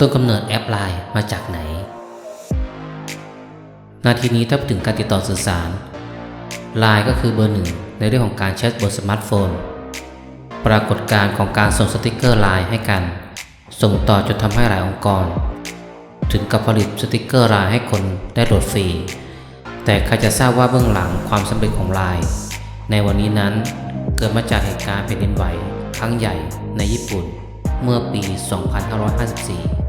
ต้นกำเนิดแอปไลน์มาจากไหน นาทีนี้ถ้าพูดถึงการติดต่อสื่อสารไลน์ก็คือเบอร์หนึ่งในเรื่องของการแชทบนสมาร์ทโฟน ปรากฏการณ์ของการส่งสติกเกอร์ไลน์ให้กัน ส่งต่อจนทำให้หลายองค์กร ถึงกับผลิตสติกเกอร์ไลน์ให้คนได้โหลดฟรี แต่ใครจะทราบว่าเบื้องหลังความสำเร็จของไลน์ในวันนี้นั้นเกิดมาจากเหตุการณ์แผ่นดินไหว ครั้งใหญ่ในญี่ปุ่นเมื่อปี 2554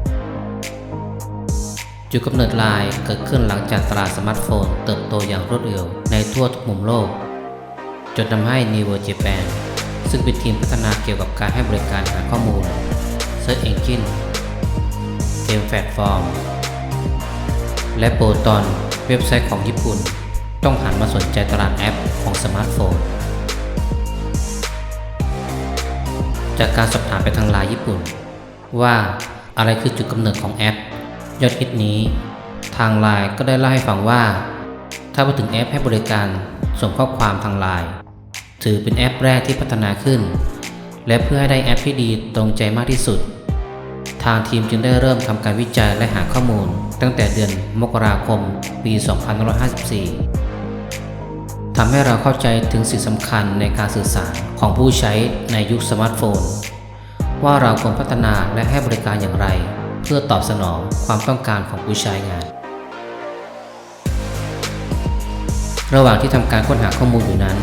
จุดกำเนิดไลน์เกิดขึ้นหลังจากตลาดสมาร์ทโฟน เติบโตอย่างรวดเร็วในทั่วทุกมุมโลก จนทำให้ n e w o Japan ซึ่งเป็นทีมพัฒนาเกี่ยวกับการให้บริการหาข้อมูล Search Engine เกมแพลตฟอร์มและโปรตอนเว็บไซต์ของญี่ปุ่น ต้องหันมาสนใจตลาดแอปของสมาร์ทโฟน จากการสอบถามไปทางไลน์ญี่ปุ่น ว่าอะไรคือจุดกำเนิดของแอป ยอดฮิตนี้ ทางไลน์ก็ได้เล่าให้ฟังว่า ถ้าพูดถึงแอปให้บริการส่งข้อความทางไลน์ถือเป็นแอปแรกที่พัฒนาขึ้น และเพื่อให้ได้แอปที่ดีตรงใจมากที่สุด ทางทีมจึงได้เริ่มทำการวิจัยและหาข้อมูล ตั้งแต่เดือนมกราคมปี 2554 ทำให้เราเข้าใจถึงสิ่งสำคัญในการสื่อสารของผู้ใช้ในยุคสมาร์ทโฟน ว่าเราควรพัฒนาและให้บริการอย่างไร เพื่อตอบสนองความต้องการของผู้ใช้งาน ระหว่างที่ทำการค้นหาข้อมูลอยู่นั้น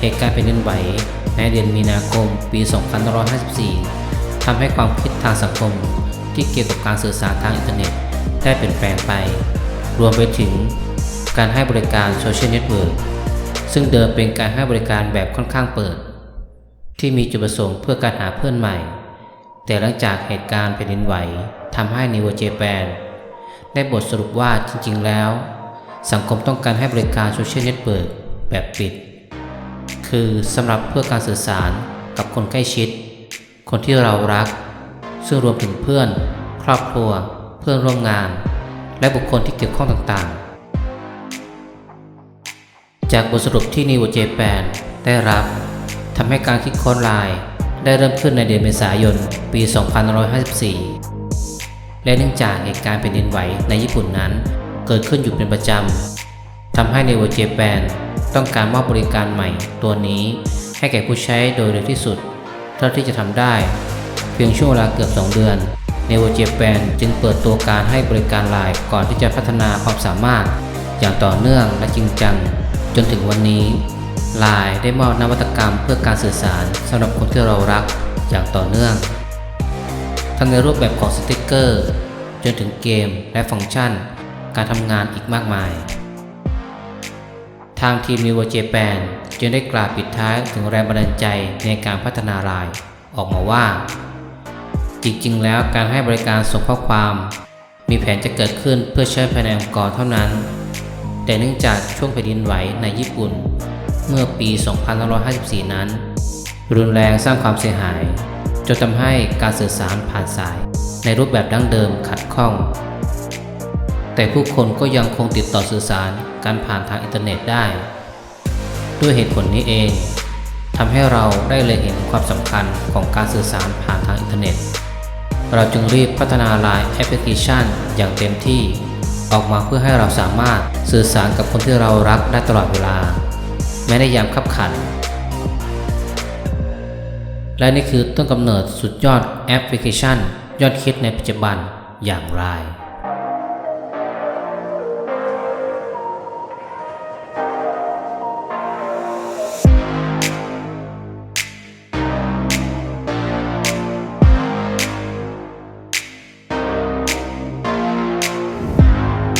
เหตุการณ์แผ่นดินไหวในเดือนมีนาคมปี 2554 ทำให้ความคิดทางสังคมที่เกี่ยวกับการสื่อสารทางอินเทอร์เน็ตได้เปลี่ยนแปลงไป รวมไปถึงการให้บริการโซเชียลเน็ตเวิร์กซึ่งเดิมเป็นการให้บริการแบบค่อนข้างเปิด ที่มีจุดประสงค์เพื่อการหาเพื่อนใหม่ แต่หลังจากเหตุการณ์แผ่นดินไหวทำให้นิวเจแปนได้บทสรุปว่าจริง ๆ แล้ว สังคมต้องการให้บริการโซเชียลเน็ตเวิร์กแบบปิด คือสำหรับเพื่อการสื่อสารกับคนใกล้ชิด คนที่เรารัก ซึ่งรวมถึงเพื่อน ครอบครัว เพื่อนร่วมงาน และบุคคลที่เกี่ยวข้องต่างๆ จากบทสรุปที่นิวเจแปนได้รับทำให้การคิดค้นไลน์ ได้เริ่มขึ้นในเดือนเมษายน ปี 2554 และเนื่องจากเหตุการณ์แผ่นดินไหวในญี่ปุ่นนั้น เกิดขึ้นอยู่เป็นประจำทำให้นิวเจแปนต้องการมอบบริการใหม่ตัวนี้ ให้แก่ผู้ใช้โดยเร็วที่สุด เท่าที่จะทำได้ เพียงช่วงเวลาเกือบ 2 เดือนเนวเจแปนจึงเปิดตัวการให้บริการไลน์ก่อนที่จะพัฒนาความสามารถอย่างต่อเนื่องและจริงจัง จนถึงวันนี้ ไลน์ได้มอบนวัตกรรมเพื่อการสื่อสารสำหรับคนที่เรารักอย่างต่อเนื่อง ทั้งในรูปแบบของสติกเกอร์ จนถึงเกมและฟังก์ชัน การทำงานอีกมากมาย ทางทีมนิวเจแปนจึงได้กล่าวปิดท้ายถึงแรงบันดาลใจในการพัฒนาลน์ออกมาว่า จริงๆ แล้วการให้บริการส่งข้อความ มีแผนจะเกิดขึ้นเพื่อใช้ภายในองค์กรเท่านั้น แต่เนื่องจากช่วงแผ่นดินไหวในญี่ปุ่น เมื่อปี 2554 นั้น รุนแรงสร้างความเสียหาย จนทำให้การสื่อสารผ่านสาย ในรูปแบบดั้งเดิมขัดข้อง แต่ผู้คนก็ยังคงติดต่อสื่อสารการผ่านทางอินเทอร์เน็ตได้ ด้วยเหตุผลนี้เองทำให้เราได้เลยเห็นความสำคัญของการสื่อสารผ่านทางอินเทอร์เน็ต เราจึงรีบพัฒนาไลน์แอปพลิเคชันอย่างเต็มที่ ออกมาเพื่อให้เราสามารถสื่อสารกับคนที่เรารักได้ตลอดเวลา แม้ในยามขับขัน และนี่คือต้นกำเนิดสุดยอดแอปพลิเคชัน ยอดคิดในปัจจุบันอย่างไร